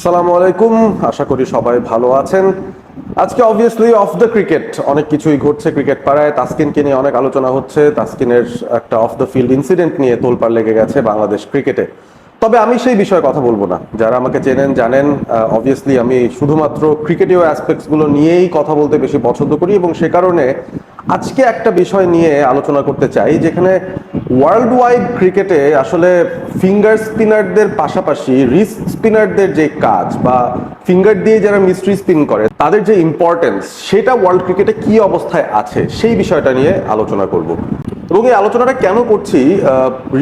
আসসালামু আলাইকুম। আশা করি সবাই ভালো আছেন। আজকে অবভিয়াসলি অফ দ্য ক্রিকেট অনেক কিছুই ঘটছে ক্রিকেট পাড়ায়। তাসকিনকে নিয়ে অনেক আলোচনা হচ্ছে। তাসকিনের একটা অফ দ্য ফিল্ড ইনসিডেন্ট নিয়ে তোলপাড় লেগে গেছে বাংলাদেশ ক্রিকেটে তবে আমি সেই বিষয়ে কথা বলব না। যারা আমাকে চেনেন, জানেন অবভিয়াসলি আমি শুধুমাত্র ক্রিকেটীয় অ্যাসপেক্টসগুলো নিয়েই কথা বলতে বেশি পছন্দ করি এবং সে কারণে আজকে একটা বিষয় নিয়ে আলোচনা করতে চাই, যেখানে ওয়ার্ল্ড ওয়াইড ক্রিকেটে আসলে ফিঙ্গার স্পিনারদের পাশাপাশি রিস্ক স্পিনারদের যে কাজ বা ফিঙ্গার দিয়ে যারা মিস্ট্রি স্পিন করে, তাদের যে ইম্পর্টেন্স সেটা ওয়ার্ল্ড ক্রিকেটে কি অবস্থায় আছে, সেই বিষয়টা নিয়ে আলোচনা করব। এবং এই আলোচনাটা কেন করছি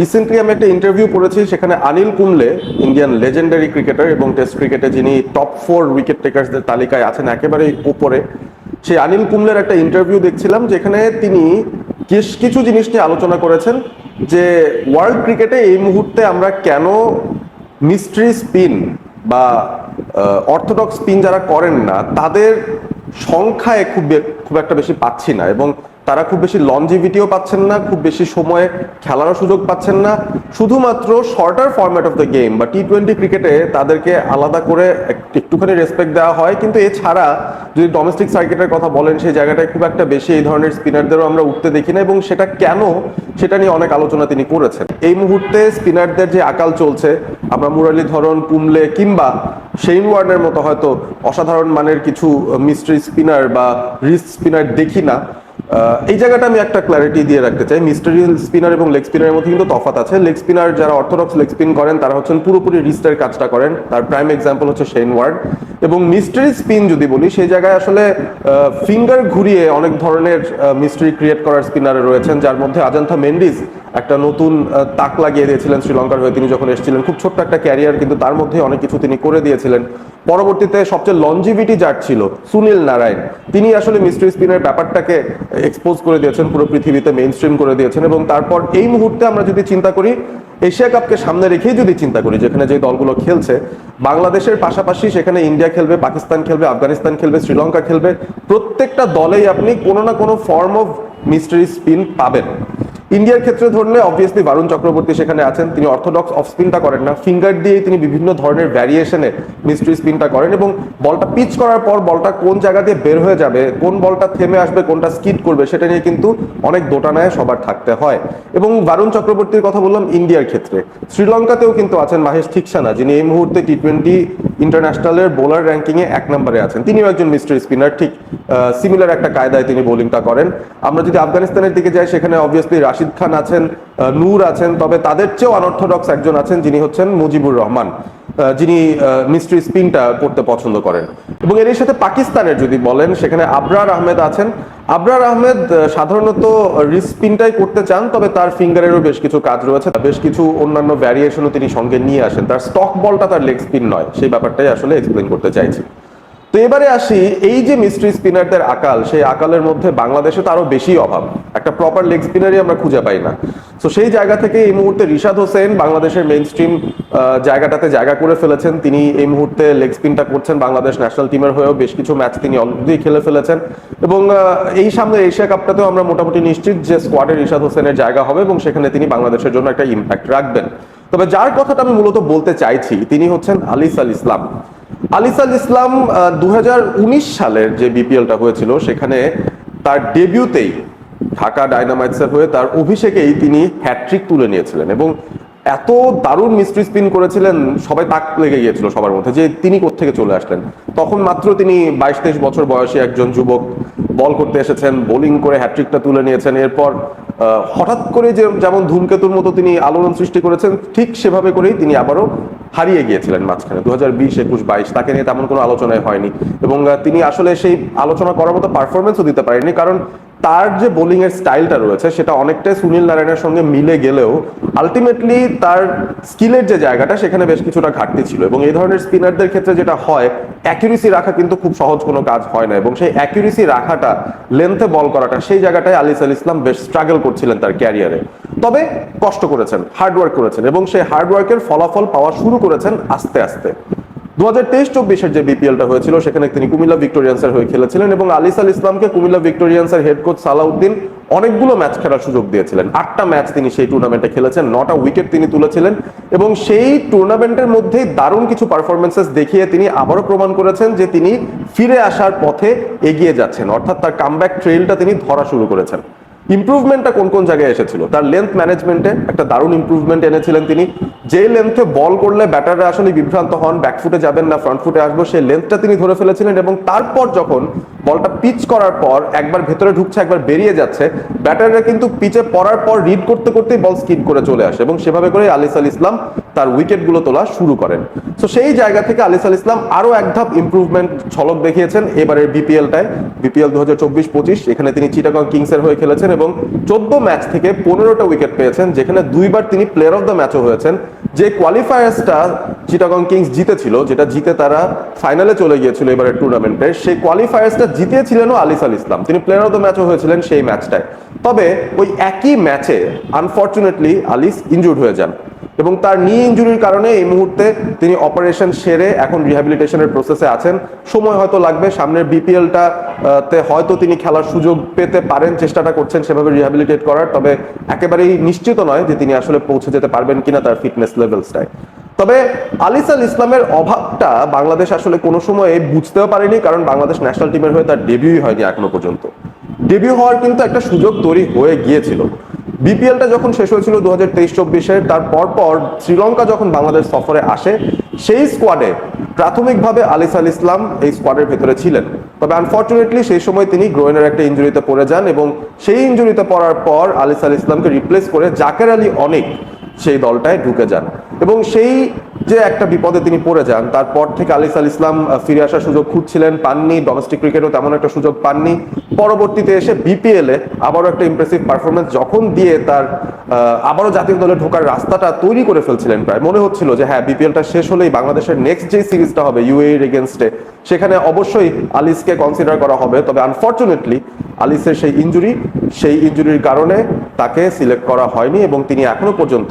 রিসেন্টলি আমি একটা ইন্টারভিউ করেছি সেখানে Anil Kumble Indian legendary cricketer এবং টেস্ট ক্রিকেটে যিনি টপ ফোর উইকেট টেকার্সদের তালিকায় আছেন একেবারে উপরে। সেই আনিল কুমলের একটা ইন্টারভিউ দেখছিলাম, যেখানে তিনি বেশ কিছু জিনিস নিয়ে আলোচনা করেছেন যে ওয়ার্ল্ড ক্রিকেটে এই মুহূর্তে আমরা কেন মিস্ট্রি স্পিন বা অর্থোডক্স স্পিন যারা করেন না, তাদের সংখ্যায় খুব খুব একটা বেশি পাচ্ছি না এবং তারা খুব বেশি লঞ্জিভিটিও পাচ্ছেন না, খুব বেশি সময়ে খেলারও সুযোগ পাচ্ছেন না। শুধুমাত্র shorter format of the game বা টি টোয়েন্টি ক্রিকেটে তাদেরকে আলাদা করে একটুখানি রেসপেক্ট দেওয়া হয়। কিন্তু এছাড়া যদি ডোমেস্টিক সার্কিটের কথা বলেন, সেই জায়গাটায় খুব একটা বেশি এই ধরনের স্পিনারদেরও আমরা উঠতে দেখি না এবং সেটা কেন, সেটা নিয়ে অনেক আলোচনা তিনি করেছেন। এই মুহূর্তে স্পিনারদের যে আকাল চলছে, আমরা মুরালি ধরন, কুমলে কিংবা শেইন ওয়ার্নের মতো হয়তো অসাধারণ মানের কিছু মিস্ট্রি স্পিনার বা রিস্ক স্পিনার দেখি না। এই জায়গাটা আমি একটা ক্ল্যারিটি দিয়ে রাখতে চাই। মিস্টারি স্পিনার এবং লেগ স্পিনারের মধ্যে কিন্তু তফাত আছে। লেগ স্পিনার যারা অর্থোডক্স লেগ স্পিন করেন, তারা হচ্ছেন পুরোপুরি রিস্টের কাজটা করেন। তার প্রাইম এক্সাম্পল হচ্ছে শেন ওয়ার্ড এবং মিস্টারি স্পিন যদি বলি, সেই জায়গায় আসলে ফিঙ্গার ঘুরিয়ে অনেক ধরনের মিস্ট্রি ক্রিয়েট করার স্পিনারে রয়েছেন, যার মধ্যে আজান্থা মেন্ডিস একটা নতুন তাক লাগিয়ে দিয়েছিলেন শ্রীলঙ্কার হয়ে। তিনি যখন এসেছিলেন, খুব ছোট্ট একটা ক্যারিয়ার, কিন্তু তার মধ্যে অনেক কিছু তিনি করে দিয়েছিলেন। পরবর্তীতে সবচেয়ে লঞ্জিভিটি যার ছিল, সুনীল নারায়ণ। তিনি আসলে মিস্ট্রি স্পিনের ব্যাপারটাকে এক্সপোজ করে দিয়েছেন, পুরো পৃথিবীতে মেইন স্ট্রিম করে দিয়েছেন। এবং তারপর এই মুহূর্তে আমরা যদি চিন্তা করি, এশিয়া কাপকে সামনে রেখেই যদি চিন্তা করি, যেখানে যে দলগুলো খেলছে, বাংলাদেশের পাশাপাশি সেখানে ইন্ডিয়া খেলবে, পাকিস্তান খেলবে, আফগানিস্তান খেলবে, শ্রীলঙ্কা খেলবে, প্রত্যেকটা দলেই আপনি কোনো না কোনো ফর্ম অফ মিস্ট্রি স্পিন পাবেন। ইন্ডিয়ার ক্ষেত্রে ধরলে অবভিয়াসলি বারুণ চক্রবর্তী সেখানে আছেন, তিনি অর্থোডক্স অফ স্পিনটা করেন না। ফিঙ্গার দিয়েই তিনি বিভিন্ন ধরনের ভ্যারিয়েশনে মিস্ট্রি স্পিনটা করেন এবং বলটা পিচ করার পর বলটা কোন জায়গা দিয়ে বের হয়ে যাবে, কোন বলটা থেমে আসবে, কোনটা স্কিড করবে, সেটা নিয়ে কিন্তু অনেক দোটানায় সবার থাকতে হয়। এবং বারুণ চক্রবর্তীর কথা বললাম ইন্ডিয়ার ক্ষেত্রে। শ্রীলঙ্কাতেও কিন্তু আছেন মাহেশ ঠিকসানা, যিনি এই মুহূর্তে টি টোয়েন্টি ইন্টারন্যাশনালের বোলার র্যাঙ্কিংয়ে এক নম্বরে আছেন। তিনিও একজন মিস্ট্রি স্পিনার ঠিক সিমিলার একটা কায়দায় তিনি বোলিংটা করেন। আমরা যদি আফগানিস্তানের দিকে যাই, সেখানে অবভিয়াসলি রাশিদ খান আছেন নূর আছেন, তবে তাদের চেয়েও আনঅর্থোডক্স একজন আছেন, যিনি হচ্ছেন মুজিবুর রহমান যিনি মিস্ট্রি স্পিনটা করতে পছন্দ করেন। এবং এর সাথে পাকিস্তানের যদি বলেন, সেখানে আবরার আহমেদ আছেন। আবরার আহমেদ সাধারণত রিস্ক স্পিনটাই করতে চান, তবে তার ফিঙ্গারেরও বেশ কিছু কাজ রয়েছে বেশ কিছু অন্যান্য ভ্যারিয়েশনও তিনি সঙ্গে নিয়ে আসেন। তার স্টক বলটা তার লেগ স্পিন নয়, সেই ব্যাপারটাই আসলে এক্সপ্লেন করতে চাইছি। তো এবারে আসি, এই যে মিস্ট্রি স্পিনারদের আকাল, সেই আকালের মধ্যে বাংলাদেশে তো আরও বেশি অভাব। একটা প্রপার লেগ স্পিনারই আমরা খুঁজে পাই না। তো সেই জায়গা থেকে এই মুহূর্তে রিশাদ হোসেন বাংলাদেশের মেইন স্ট্রিম জায়গাটাতে জায়গা করে ফেলেছেন। তিনি এই মুহূর্তে লেগ স্পিনটা করছেন বাংলাদেশ ন্যাশনাল টিমের হয়েও বেশ কিছু ম্যাচ তিনি অলরেডি খেলে ফেলেছেন। এবং এই সামনে এশিয়া কাপটাতেও আমরা মোটামুটি নিশ্চিত যে স্কোয়াডে রিশাদ হোসেনের জায়গা হবে এবং সেখানে তিনি বাংলাদেশের জন্য একটা ইম্প্যাক্ট রাখবেন। তবে যার কথাটা আমি মূলত বলতে চাইছি, তিনি হচ্ছেন আলিস আল ইসলাম আলিসাল ইসলাম দুহাজার উনিশ সালের যে বিপিএলটা হয়েছিল, সেখানে তার ডেবিউতেই ঢাকা ডাইনামাইটসের হয়ে তার অভিষেকেই তিনি হ্যাট্রিক তুলে নিয়েছিলেন এবং এত দারুণ মিস্ট্রি স্পিন করেছিলেন, সবাই তাক লেগে গিয়েছিল সবার মধ্যে যে তিনি কোত্থেকে চলে আসলেন। তখন মাত্র তিনি বাইশ তেইশ বছর বয়সী একজন যুবক বল করতে এসেছেন বোলিং করে হ্যাট্রিকটা তুলে নিয়েছেন। এরপর হঠাৎ করে যে যেমন ধূমকেতুর মতো তিনি আলোড়ন সৃষ্টি করেছেন, ঠিক সেভাবে করেই তিনি আবারও হারিয়ে গিয়েছিলেন মাঝখানে। দু হাজার বিশ, একুশ, বাইশ, তাকে নিয়ে তেমন কোনো আলোচনায় হয়নি। এবং তিনি আসলে সেই আলোচনা করার মতো পারফরমেন্সও দিতে পারেননি, কারণ তার যে বোলিং এর স্টাইলটা রয়েছে, সেটা অনেকটাই সুনীল নারায়ণের সঙ্গে মিলে গেলেও আলটিমেটলি তার স্কিলের যে জায়গাটা, সেখানে বেশ কিছুটা ঘাটতি ছিল এবং এই ধরনের স্পিনারদের ক্ষেত্রে যেটা হয় অ্যাকিউরেসি রাখা কিন্তু খুব সহজ কোনো কাজ হয় না এবং সেই অ্যাকিউরেসি রাখাটা লেন্থে বল করাটা, সেই জায়গাটায় আলিস আল ইসলাম বেশ স্ট্রাগল করছিলেন তার ক্যারিয়ারে তবে কষ্ট করেছেন হার্ডওয়ার্ক করেছেন এবং সেই হার্ডওয়ার্কের ফলাফল পাওয়া শুরু করেছেন আস্তে আস্তে। দু হাজার তেইশ চব্বিশের যে বিপিএলটা হয়েছিল, সেখানে তিনি কুমিল্লা ভিক্টোরিয়ান্সের হয়ে খেলেছিলেন এবং আলিস আল ইসলামকে কুমিল্লা ভিক্টোরিয়ান্সের হেড কোচ সালাউদ্দিন অনেকগুলো ম্যাচ খেলার সুযোগ দিয়েছিলেন। আটটা ম্যাচ তিনি সেই টুর্নামেন্টে খেলেছেন, নটা উইকেট তিনি তুলেছিলেন এবং সেই টুর্নামেন্টের মধ্যেই দারুণ কিছু পারফরমেন্সেস দেখিয়ে তিনি আবারও প্রমাণ করেছেন যে তিনি ফিরে আসার পথে এগিয়ে যাচ্ছেন, অর্থাৎ তার কামব্যাক ট্রেলটা তিনি ধরা শুরু করেছেন। ইমপ্রুভমেন্টটা কোন কোন জায়গায় এসেছিল? তার লেন্থ ম্যানেজমেন্টে একটা দারুণ ইমপ্রুভমেন্ট এনেছিলেন তিনি। যে লেন্থে বল করলে ব্যাটাররা আসলে বিভ্রান্ত হন ব্যাকফুটে যাবেন না ফ্রন্ট ফুটে আসব, সেই লেন্থটা তিনি ধরে ফেলেছিলেন এবং তারপর যখন বলটা পিচ করার পর একবার ভেতরে ঢুকছে, একবার বেরিয়ে যাচ্ছে ব্যাটাররা কিন্তু পিচে পড়ার পর রিড করতে করতেই বল স্কিপ করে চলে আসে এবং সেভাবে করে আলিস আল ইসলাম তার উইকেটগুলো তোলা শুরু করেন। তো সেই জায়গা থেকে আলিস আল ইসলাম আরও এক ধাপ ইমপ্রুভমেন্ট ঝলক দেখিয়েছেন। এবারের বিপিএলটায় বিপিএল দু হাজার চব্বিশ পঁচিশ, এখানে তিনি চিটাগং কিংসের হয়ে খেলেছেন এবং চোদ্দ ম্যাচ থেকে পনেরোটা উইকেট পেয়েছেন, যেখানে দুইবার তিনি প্লেয়ার অফ দ্য ম্যাচও হয়েছেন। যে কোয়ালিফায়ার্সটা চিটাগং কিংস জিতেছিল, যেটা জিতে তারা ফাইনালে চলে গিয়েছিল এবারের টুর্নামেন্টে সেই কোয়ালিফায়ার্সটা জিতিয়েছিলেনও আলিস আল ইসলাম। তিনি প্লেয়ার অফ দ্য ম্যাচও হয়েছিলেন সেই ম্যাচটায় তবে ওই একই ম্যাচে আনফর্চুনেটলি আলিস ইনজুর্ড হয়ে যান। এবং তার নি ইঞ্জুরির কারণে এই মুহূর্তে তিনি অপারেশন সেরে এখন রিহ্যাবিলিটেশনের প্রসেসে আছেন। সময় হয়তো লাগবে, সামনের বিপিএলটা তে হয়তো তিনি খেলার সুযোগ পেতে পারেন, চেষ্টাটা করছেন সেভাবে রিহ্যাবিলিটেট করার, তবে একেবারেই নিশ্চিত নয় যে তিনি আসলে পৌঁছে যেতে পারবেন কিনা তার ফিটনেস লেভেলসটায় তবে আলিস আল ইসলামের অভাবটা বাংলাদেশ আসলে কোনো সময় বুঝতেও পারেনি, কারণ বাংলাদেশ ন্যাশনাল টিমের হয়ে তার ডেবিউই হয়নি এখনও পর্যন্ত। ডেবিউ হওয়ার কিন্তু একটা সুযোগ তৈরি হয়ে গিয়েছিল। বিপিএলটা যখন শেষ হয়েছিল দু হাজার তেইশ চব্বিশে তার পরপর শ্রীলঙ্কা যখন বাংলাদেশ সফরে আসে, সেই স্কোয়াডে প্রাথমিকভাবে আলিস আল ইসলাম এই স্কোয়াডের ভেতরে ছিলেন। তবে আনফর্চুনেটলি সেই সময় তিনি গ্রোয়েনের একটা ইঞ্জুরিতে পড়ে যান এবং সেই ইঞ্জুরিতে পড়ার পর আলিস আল ইসলামকে রিপ্লেস করে জাকের আলী অনেক সেই দলটায় ঢুকে যান। এবং সেই যে একটা বিপদে তিনি পড়ে যান, তারপর থেকে আলিস আল ইসলাম ফিরে আসার সুযোগ খুঁজছিলেন, পাননি ডোমেস্টিক ক্রিকেটও তেমন একটা সুযোগ পাননি। পরবর্তীতে এসে বিপিএল আবারও একটা ইমপ্রেসিভ পারফরমেন্স যখন দিয়ে তার আবারও জাতীয় দলে ঢোকার রাস্তাটা তৈরি করে ফেলছিলেন প্রায়। মনে হচ্ছিল যে হ্যাঁ বিপিএলটা শেষ হলেই বাংলাদেশের নেক্সট যে সিরিজটা হবে ইউএ এর এগেনস্টে সেখানে অবশ্যই আলিসকে কনসিডার করা হবে। তবে আনফর্চুনেটলি আলিসের সেই ইঞ্জুরি সেই ইঞ্জুরির কারণে তাকে সিলেক্ট করা হয়নি এবং তিনি এখনও পর্যন্ত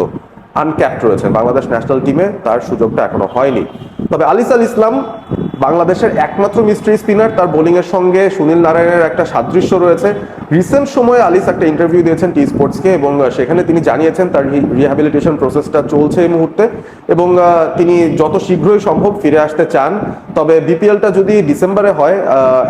আনক্যাপ্ট রয়েছেন। বাংলাদেশ ন্যাশনাল টিমে তার সুযোগটা এখনও হয়নি। তবে আলিস আল ইসলাম বাংলাদেশের একমাত্র মিস্ট্রি স্পিনার তার বোলিং এর সঙ্গে সুনীল নারায়ণের একটা সাদৃশ্য রয়েছে। রিসেন্ট সময়ে আলিস একটা ইন্টারভিউ দিয়েছেন টি স্পোর্টসকে এবং সেখানে তিনি জানিয়েছেন তার রিহ্যাবিলিটেশন প্রসেসটা চলছে এই মুহূর্তে এবং তিনি যত শীঘ্রই সম্ভব ফিরে আসতে চান। তবে বিপিএলটা যদি ডিসেম্বরে হয়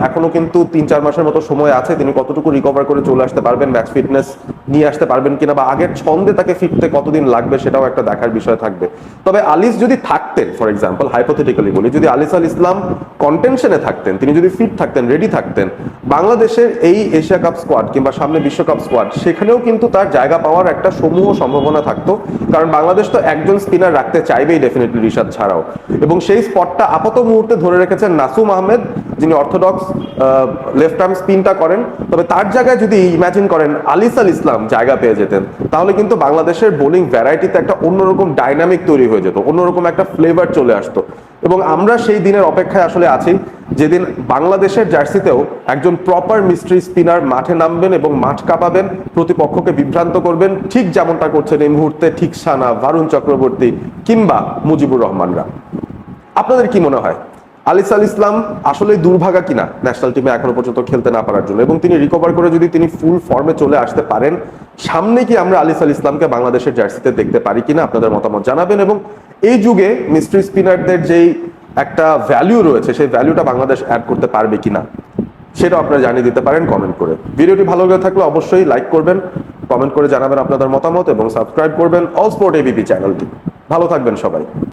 এখনও কিন্তু তিন চার মাসের মতো সময় আছে। তিনি কতটুকু রিকভার করে চলে আসতে পারবেন ম্যাচ ফিটনেস নিয়ে আসতে পারবেন কিনা বা আগের ছন্দে তাকে ফিরতে কতদিন লাগবে সেটাও একটা দেখার বিষয় থাকবে। তবে আলিস যদি থাকতেন ফর এক্সাম্পল হাইপোথেটিক্যালি বলি, যদি আলিস আল ইসলাম কন্টেনশনে থাকতেন, তিনি যদি ফিট থাকতেন রেডি থাকতেন, বাংলাদেশের এই এশিয়া কাপ স্কোয়াড কিংবা সামনে বিশ্বকাপ স্কোয়াড সেখানেও কিন্তু তার জায়গা পাওয়ার একটা সমূহ সম্ভাবনা থাকতো। কারণ বাংলাদেশ তো একজন স্পিনার রাখতে চাইবেই ডেফিনেটলি রিশাদ ছাড়াও। এবং সেই স্পটটা আপাত মুহূর্তে ধরে রেখেছেন নাসুম আহমেদ, যিনি অর্থোডক্স লেফট আর্ম স্পিনটা করেন। তবে তার জায়গায় যদি ইমাজিন করেন, আলিস আল ইসলাম জায়গা পেয়ে যেতেন, তাহলে কিন্তু বাংলাদেশের বোলিং ভ্যারাইটিতে একটা অন্যরকম ডাইনামিক তৈরি হয়ে যেত, অন্যরকম একটা ফ্লেভার চলে আসতো। এবং আমরা সেই দিনের অপেক্ষায় আসলে আছি, যেদিন বাংলাদেশের জার্সিতেও একজন প্রপার মিস্ট্রি স্পিনার মাঠে নামবেন এবং মাঠ কাঁপাবেন, প্রতিপক্ষকে বিভ্রান্ত করবেন, ঠিক যেমনটা করছেন এই মুহূর্তে ঠিক সানা ভারুণ চক্রবর্তী কিংবা মুজিবুর রহমানরা। আপনাদের কি মনে হয়, আলিস আল ইসলাম আসলে দুর্ভাগা কিনা ন্যাশনাল টিমে এখনও পর্যন্ত খেলতে না পারার জন্য? এবং তিনি রিকভার করে যদি তিনি ফুল ফর্মে চলে আসতে পারেন, সামনে কি আমরা আলিস আল ইসলামকে বাংলাদেশের জার্সিতে দেখতে পারি কিনা আপনাদের মতামত জানাবেন এবং এই যুগে মিস্ট্রি স্পিনারদের যেই একটা ভ্যালু রয়েছে, সেই ভ্যালুটা বাংলাদেশ অ্যাড করতে পারবে কিনা, সেটা আপনারা জানিয়ে দিতে পারেন কমেন্ট করে। ভিডিওটি ভালো লেগে থাকলে অবশ্যই লাইক করবেন কমেন্ট করে জানাবেন আপনাদের মতামত এবং সাবস্ক্রাইব করবেন অল স্পোর্ট এবিপি চ্যানেলটি ভালো থাকবেন সবাই।